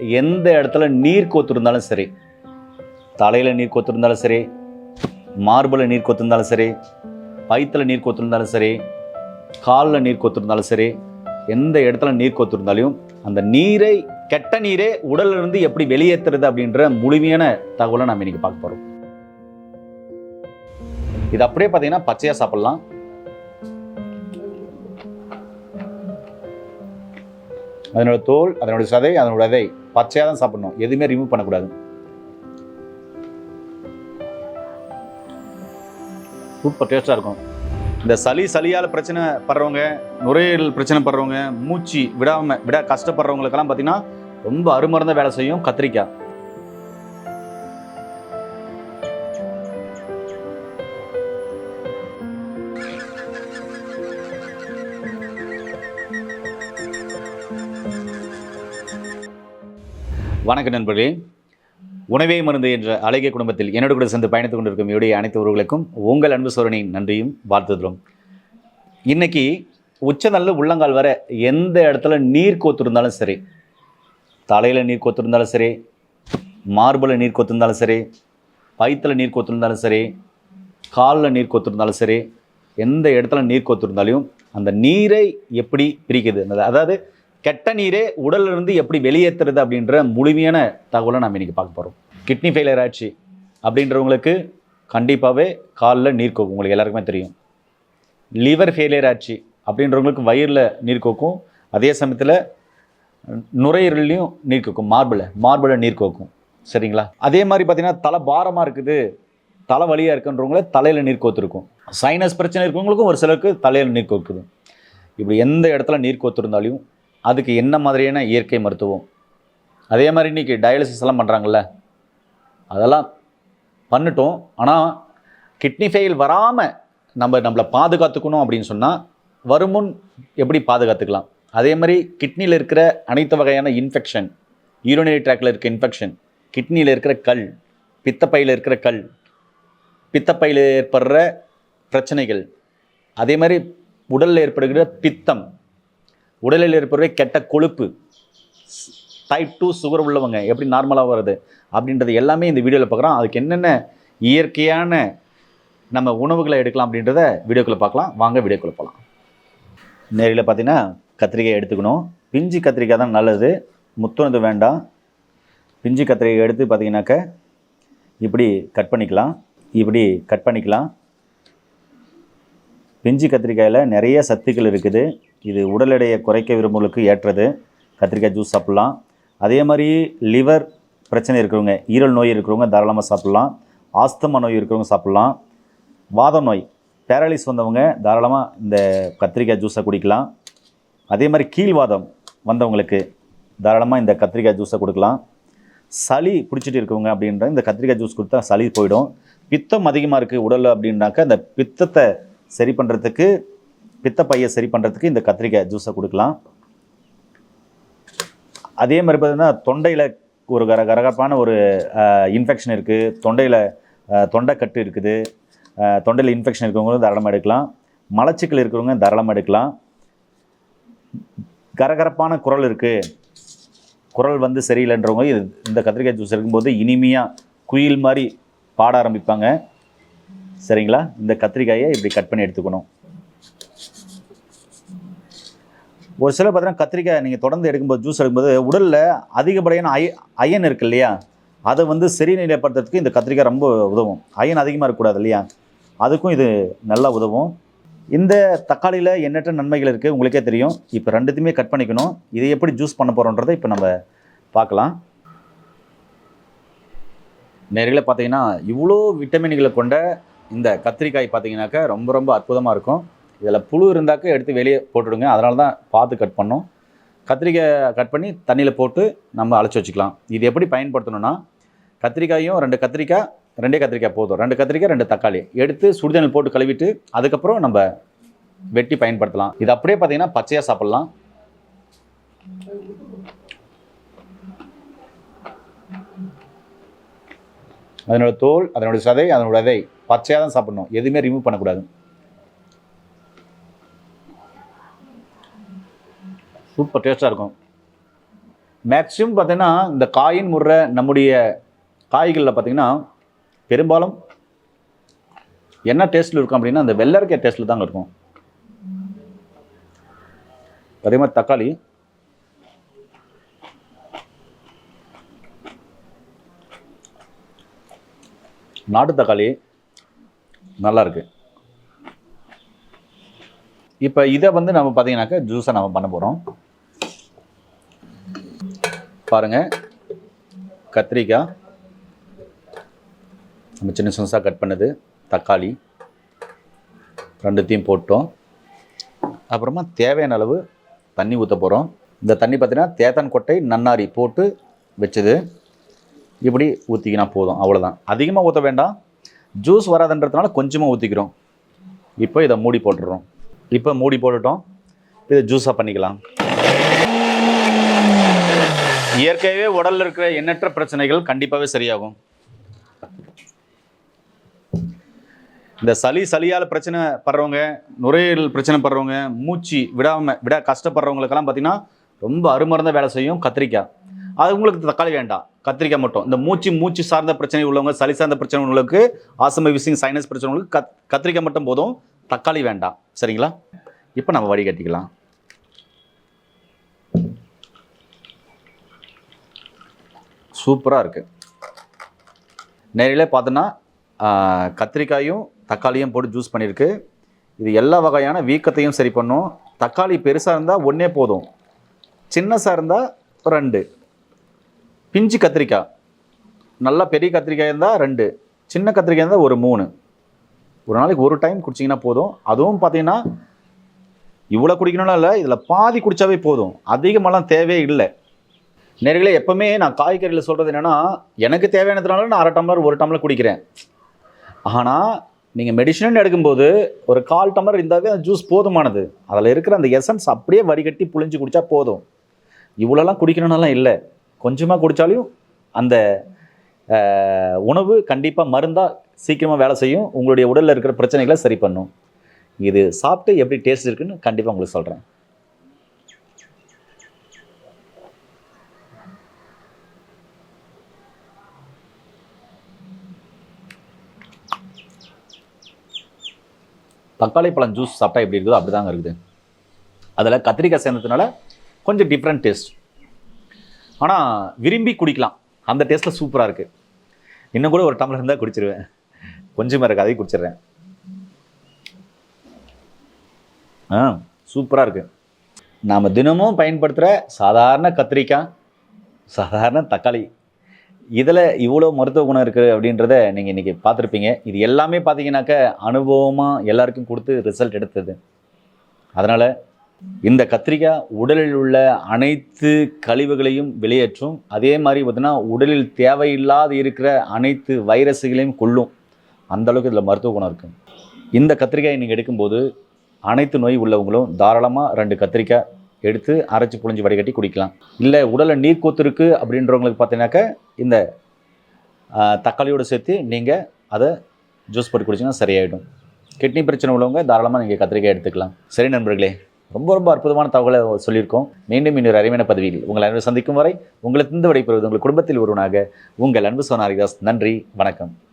எந்த இடத்துல நீர் கோத்திருந்தாலும் சரி தலையில் நீர் கோத்திருந்தாலும் சரி மார்பில் நீர் கோத்திருந்தாலும் சரி வயிற்றுல நீர் கோத்திருந்தாலும் சரி காலில் நீர் கோத்திருந்தாலும் சரி எந்த இடத்துல நீர் கோத்திருந்தாலும் அந்த நீரை கெட்ட நீரே உடல்ல இருந்து எப்படி வெளியேற்றுறது அப்படின்ற முழுமையான தகவலை நம்ம இன்றைக்கி பார்க்க போகிறோம் இது அப்படியே பார்த்தீங்கன்னா பச்சையாக சாப்பிட்லாம். அதனோட தோல் அதனோட சதை அதனோட விதை. பச்சையாக தான் சாப்பிடணும். எதுவுமே ரிமூவ் பண்ணக்கூடாது. சூப்பர் டேஸ்ட்டாக இருக்கும். இந்த சளி சளியால் பிரச்சனை படுறவங்க நுரையீரல் பிரச்சனை படுறவங்க மூச்சு விடாமல் விட கஷ்டப்படுறவங்களுக்கெல்லாம் பார்த்தீங்கன்னா ரொம்ப அருமருந்த வேலை செய்யும் கத்திரிக்காய். வணக்க நண்பர்களே. உணவே மருந்து என்ற அழகிய குடும்பத்தில் என்னோட கூட சேர்ந்து பயணித்துக் கொண்டிருக்கும் என்னுடைய அனைத்து உறவுகளுக்கும் உங்கள் அன்பு சோரனின் நன்றியும் வாழ்த்துகிறோம் இன்னைக்கு உச்சநல்ல உள்ளங்கால் வர எந்த இடத்துல நீர் கோத்திருந்தாலும் சரி தலையில் நீர் கோத்திருந்தாலும் சரி மார்பில் நீர் கோத்திருந்தாலும் சரி வயிற்றுல நீர் கோத்திருந்தாலும் சரி காலில் நீர் கோத்திருந்தாலும் சரி எந்த இடத்துல நீர் கோத்திருந்தாலையும் அந்த நீரை எப்படி பிரிக்குது அதாவது கெட்ட நீரே உடல்ல இருந்து எப்படி வெளியேற்றுறது அப்படின்ற முழுமையான தகவலை நம்ம இன்றைக்கி பார்க்க போகிறோம் கிட்னி ஃபெயிலியர் ஆச்சு அப்படின்றவங்களுக்கு கண்டிப்பாகவே காலில் நீர் கோக்கும். உங்களுக்கு எல்லாருக்குமே தெரியும். லிவர் ஃபெயிலியர் ஆச்சு அப்படின்றவங்களுக்கு வயிறில் நீர் கோக்கும். அதே சமயத்தில் நுரையீரல்லையும் நீர் கோக்கும். மார்பில் மார்பில் நீர் கோக்கும். சரிங்களா? அதே மாதிரி பார்த்திங்கன்னா தலை பாரமாக இருக்குது. தலை வலியாக இருக்குன்றவங்கள தலையில் நீர் கோத்துருக்கும். சைனஸ் பிரச்சனை இருக்கவங்களுக்கும் ஒரு சிலருக்கு தலையில் நீர் கோக்குது. இப்படி எந்த இடத்துல நீர் கோத்திருந்தாலும் அதுக்கு என்ன மாதிரியான இயற்கை மருத்துவம்? அதே மாதிரி இன்றைக்கி டயாலிசிஸ் எல்லாம் பண்ணுறாங்கல்ல அதெல்லாம் பண்ணிட்டோம். ஆனால் கிட்னி ஃபெயில் வராமல் நம்ம நம்மளை பாதுகாத்துக்கணும் அப்படின்னு சொன்னால் வருமுன் எப்படி பாதுகாத்துக்கலாம்? அதே மாதிரி கிட்னியில் இருக்கிற அனைத்து வகையான இன்ஃபெக்ஷன் யூரினரி ட்ராக்கில் இருக்க இன்ஃபெக்ஷன் கிட்னியில் இருக்கிற கல் பித்தப்பையில் இருக்கிற கல் பித்தப்பையில் ஏற்படுற பிரச்சனைகள் அதே மாதிரி உடலில் ஏற்படுகிற பித்தம் உடலில் ஏற்படுற கெட்ட கொழுப்பு டைப் டூ சுகர் உள்ளவங்க எப்படி நார்மலாக வருது அப்படின்றது எல்லாமே இந்த வீடியோவில் பார்க்குறோம். அதுக்கு என்னென்ன இயற்கையான நம்ம உணவுகளை எடுக்கலாம் அப்படின்றத வீடியோக்குள்ளே பார்க்கலாம். வாங்க வீடியோக்குள்ளே போகலாம் நேரில் பார்த்தீங்கன்னா கத்திரிக்காய் எடுத்துக்கணும். பிஞ்சு கத்திரிக்காய் தான் நல்லது. முத்துனது வேண்டாம். பிஞ்சு கத்திரிக்காய் எடுத்து பார்த்தீங்கன்னாக்க இப்படி கட் பண்ணிக்கலாம். இப்படி கட் பண்ணிக்கலாம். பிஞ்சு கத்திரிக்காயில் நிறைய சத்துக்கள் இருக்குது. இது உடல் எடையை குறைக்க விரும்புகளுக்கு ஏற்றது. கத்திரிக்காய் ஜூஸ் சாப்பிட்லாம். அதே மாதிரி லிவர் பிரச்சனை இருக்கிறவங்க ஈரல் நோய் இருக்கிறவங்க தாராளமாக சாப்பிட்லாம். ஆஸ்தமா நோய் இருக்கிறவங்க சாப்பிட்லாம். வாத நோய் பேரலிஸ் வந்தவங்க தாராளமாக இந்த கத்திரிக்காய் ஜூஸை குடிக்கலாம். அதே மாதிரி கீழ்வாதம் வந்தவங்களுக்கு தாராளமாக இந்த கத்திரிக்காய் ஜூஸை கொடுக்கலாம். சளி பிடிச்சிட்டு இருக்கவங்க அப்படின்ற இந்த கத்திரிக்காய் ஜூஸ் கொடுத்தா சளி போயிடும். பித்தம் அதிகமாக இருக்குது உடலில் அப்படின்னாக்கா அந்த பித்தத்தை சரி பண்ணுறதுக்கு பித்தப்பையை சரி பண்ணுறதுக்கு இந்த கத்திரிக்காய் ஜூஸை கொடுக்கலாம். அதே மாதிரி பார்த்தீங்கன்னா தொண்டையில் ஒரு கர கரகரப்பான ஒரு இன்ஃபெக்ஷன் இருக்குது தொண்டையில் தொண்டைக்கட்டு இருக்குது. தொண்டையில் இன்ஃபெக்ஷன் இருக்கிறவங்களும் தாராளமாக எடுக்கலாம். மலச்சிக்கல் இருக்கிறவங்க தாராளமாக எடுக்கலாம். கரகரப்பான குரல் இருக்குது குரல் வந்து சரியில்லைன்றவங்க இது இந்த கத்திரிக்காய் ஜூஸ் இருக்கும்போது இனிமையாக குயில் மாதிரி பாட ஆரம்பிப்பாங்க. சரிங்களா? இந்த கத்திரிக்காயை இப்படி கட் பண்ணி எடுத்துக்கணும். ஒரு சில பார்த்தீங்கன்னா கத்திரிக்காய் நீங்கள் தொடர்ந்து எடுக்கும்போது ஜூஸ் எடுக்கும்போது உடலில் அதிகப்படியான அய அயன் இருக்கு இல்லையா? அதை வந்து சரிநிலைப்படுத்துறதுக்கு இந்த கத்திரிக்காய் ரொம்ப உதவும். அயன் அதிகமாக இருக்கக்கூடாது இல்லையா? அதுக்கும் இது நல்லா உதவும். இந்த தக்காளியில் எண்ணற்ற நன்மைகள் இருக்குது உங்களுக்கே தெரியும். இப்போ ரெண்டுத்தையுமே கட் பண்ணிக்கணும். இதை எப்படி ஜூஸ் பண்ண போகிறோன்றதை இப்போ நம்ம பார்க்கலாம். நேரில் பார்த்தீங்கன்னா இவ்வளோ விட்டமின்களை கொண்ட இந்த கத்திரிக்காய் பார்த்தீங்கன்னாக்கா ரொம்ப ரொம்ப அற்புதமாக இருக்கும். இதில் புழு இருந்தாக்க எடுத்து வெளியே போட்டுடுங்க. அதனால தான் பார்த்து கட் பண்ணோம். கத்திரிக்காய் கட் பண்ணி தண்ணியில் போட்டு நம்ம அழைச்சி வச்சுக்கலாம். இது எப்படி பயன்படுத்தணும்னா கத்திரிக்காயும் ரெண்டு கத்திரிக்காய் ரெண்டே கத்திரிக்காய் போதும். ரெண்டு கத்திரிக்காய் ரெண்டு தக்காளி. எடுத்து சுடுதண்ணில் போட்டு கழுவிட்டு அதுக்கப்புறம் நம்ம வெட்டி பயன்படுத்தலாம். இது அப்படியே பார்த்தீங்கன்னா பச்சையாக சாப்பிட்லாம். அதனோட தோல் அதனோட சதை அதனோட விதை பச்சையாக தான் சாப்பிடணும். எதுவுமே ரிமூவ் பண்ணக்கூடாது. சூப்பர் டேஸ்ட்டாக இருக்கும். மேக்ஸிமம் பார்த்தீங்கன்னா இந்த காயின் முடுற நம்முடைய காய்களில் பார்த்தீங்கன்னா பெரும்பாலும் என்ன டேஸ்ட்டில் இருக்கும் அப்படின்னா அந்த வெள்ளரிக்காய் டேஸ்ட்டில் தாங்க இருக்கும். அதே மாதிரி தக்காளி. நாட்டு தக்காளி நல்லாயிருக்கு இப்போ இதை வந்து நம்ம பார்த்தீங்கன்னாக்கா ஜூஸை நம்ம பண்ண போகிறோம் பாருங்க. கத்திரிக்காய் நம்ம சின்ன சின்னசாக கட் பண்ணது தக்காளி. ரெண்டுத்தையும் போட்டோம். அப்புறமா தேவையான அளவு தண்ணி ஊற்ற போகிறோம் இந்த தண்ணி பார்த்தீங்கன்னா தேத்தன் கொட்டை நன்னாரி போட்டு வச்சது. இப்படி ஊற்றிக்கினா போதும் அவ்வளோதான் அதிகமாக ஊற்ற வேண்டாம். ஜூஸ் வராதுன்றதுனால கொஞ்சமாக ஊற்றிக்கிறோம் இப்போ இதை மூடி போட்டுடுறோம் இப்போ மூடி போட்டுட்டோம். இதை ஜூஸாக பண்ணிக்கலாம். இயற்கையாகவே உடலில் இருக்கிற எண்ணற்ற பிரச்சனைகள் கண்டிப்பாகவே சரியாகும். இந்த சளி சளியால் பிரச்சனை படுறவங்க நுரையீரல் பிரச்சனை படுறவங்க மூச்சு விடாம விட கஷ்டப்படுறவங்களுக்கெல்லாம் பார்த்தீங்கன்னா ரொம்ப அருமருந்த வேலை செய்யும் கத்திரிக்காய். அது உங்களுக்கு தக்காளி வேண்டாம். கத்திரிக்காய் மட்டும். இந்த மூச்சு மூச்சு சார்ந்த பிரச்சனை உள்ளவங்க சளி சார்ந்த பிரச்சனை உள்ளவங்களுக்கு ஆசம விசிங் சைனஸ் பிரச்சனை உள்ளவங்களுக்கு கத் கத்திரிக்காய் மட்டும் போதும். தக்காளி வேண்டாம். சரிங்களா? இப்போ நம்ம வடிகட்டிக்கலாம். சூப்பராக இருக்குது நேரில் பார்த்தோன்னா கத்திரிக்காயும் தக்காளியும் போட்டு ஜூஸ் பண்ணியிருக்கு. இது எல்லா வகையான வீக்கத்தையும் சரி பண்ணும். தக்காளி பெருசாக இருந்தால் ஒன்றே போதும். சின்னசாக இருந்தால் ரெண்டு. பிஞ்சு கத்திரிக்காய். நல்லா பெரிய கத்திரிக்காய் இருந்தால் ரெண்டு. சின்ன கத்திரிக்காய் இருந்தால் ஒரு மூணு. ஒரு நாளைக்கு ஒரு டைம் குடிச்சிங்கன்னா போதும். அதுவும் பார்த்தீங்கன்னா இவ்வளோ குடிக்கணும்னா இல்லை. இதில் பாதி குடித்தாவே போதும். அதிகமெல்லாம் தேவையே இல்லை. நேர்களே எப்பவுமே நான் காய்கறியில் சொல்கிறது என்னென்னா எனக்கு தேவையானதுனால நான் அரை டம்ளர் ஒரு டம்ளர் குடிக்கிறேன். ஆனால் நீங்கள் மெடிஷன் எடுக்கும்போது ஒரு கால் டம்ளர் இருந்தாவே அந்த ஜூஸ் போதுமானது. அதில் இருக்கிற அந்த எசன்ஸ் அப்படியே வடிகட்டி புழிஞ்சு குடித்தா போதும். இவ்வளோலாம் குடிக்கணும்னாலாம் இல்லை. கொஞ்சமாக குடித்தாலையும் அந்த உணவு கண்டிப்பாக மருந்தாக சீக்கிரமாக வேலை செய்யும். உங்களுடைய உடலில் இருக்கிற பிரச்சனைகளை சரி பண்ணும். இது சாப்பிட்டு எப்படி டேஸ்ட் இருக்குன்னு கண்டிப்பாக உங்களுக்கு சொல்கிறேன் தக்காளி பழம் ஜூஸ் சாப்பிட்டா எப்படி இருக்குதோ அப்படி தாங்க இருக்குது. அதில் கத்திரிக்காய் சேர்ந்ததுனால கொஞ்சம் டிஃப்ரெண்ட் டேஸ்ட் ஆனால் விரும்பி குடிக்கலாம். அந்த டேஸ்ட்டில் சூப்பராக இருக்குது இன்னும் கூட ஒரு டம்ளர் இருந்தால் குடிச்சிருவேன். கொஞ்சமாக இருக்குது அதையும் குடிச்சிடுறேன். ஆ சூப்பராக இருக்குது நாம் தினமும் பயன்படுத்துகிற சாதாரண கத்திரிக்காய் சாதாரண தக்காளி இதில் இவ்வளோ மருத்துவ குணம் இருக்குது அப்படின்றத நீங்கள் இன்றைக்கி பார்த்துருப்பீங்க. இது எல்லாமே பார்த்தீங்கன்னாக்க அனுபவமாக எல்லாருக்கும் கொடுத்து ரிசல்ட் எடுத்தது. அதனால் இந்த கத்திரிக்காய் உடலில் உள்ள அனைத்து கழிவுகளையும் வெளியேற்றும். அதே மாதிரி பார்த்தீங்கன்னா உடலில் தேவையில்லாத இருக்கிற அனைத்து வைரஸுகளையும் கொல்லும். அந்தளவுக்கு இதில் மருத்துவ குணம் இருக்குது இந்த கத்திரிக்காயை நீங்கள் எடுக்கும்போது அனைத்து நோய் உள்ளவங்களும் தாராளமாக ரெண்டு கத்திரிக்காய் எடுத்து அரைச்சி புழிஞ்சு வடிகட்டி குடிக்கலாம். இல்லை உடலில் நீர் கூத்துருக்கு அப்படின்றவங்களுக்கு பார்த்தீங்கன்னாக்க இந்த தக்காளியோடு சேர்த்து நீங்கள் அதை ஜூஸ் போட்டு குடிச்சிங்கன்னா சரியாயிடும். கிட்னி பிரச்சனை உள்ளவங்க தாராளமாக நீங்கள் கத்திரிக்காய் எடுத்துக்கலாம். சரி நண்பர்களே ரொம்ப ரொம்ப அற்புதமான தகவலை சொல்லியிருக்கோம். மீண்டும் இன்னொரு அறிவின பதவியில் உங்கள் அன்பு சந்திக்கும் வரை உங்களை திந்து விடைபெறுவது உங்கள் குடும்பத்தில் ஒருவனாக உங்கள் அன்பு சோனாரிதாஸ் நன்றி வணக்கம்.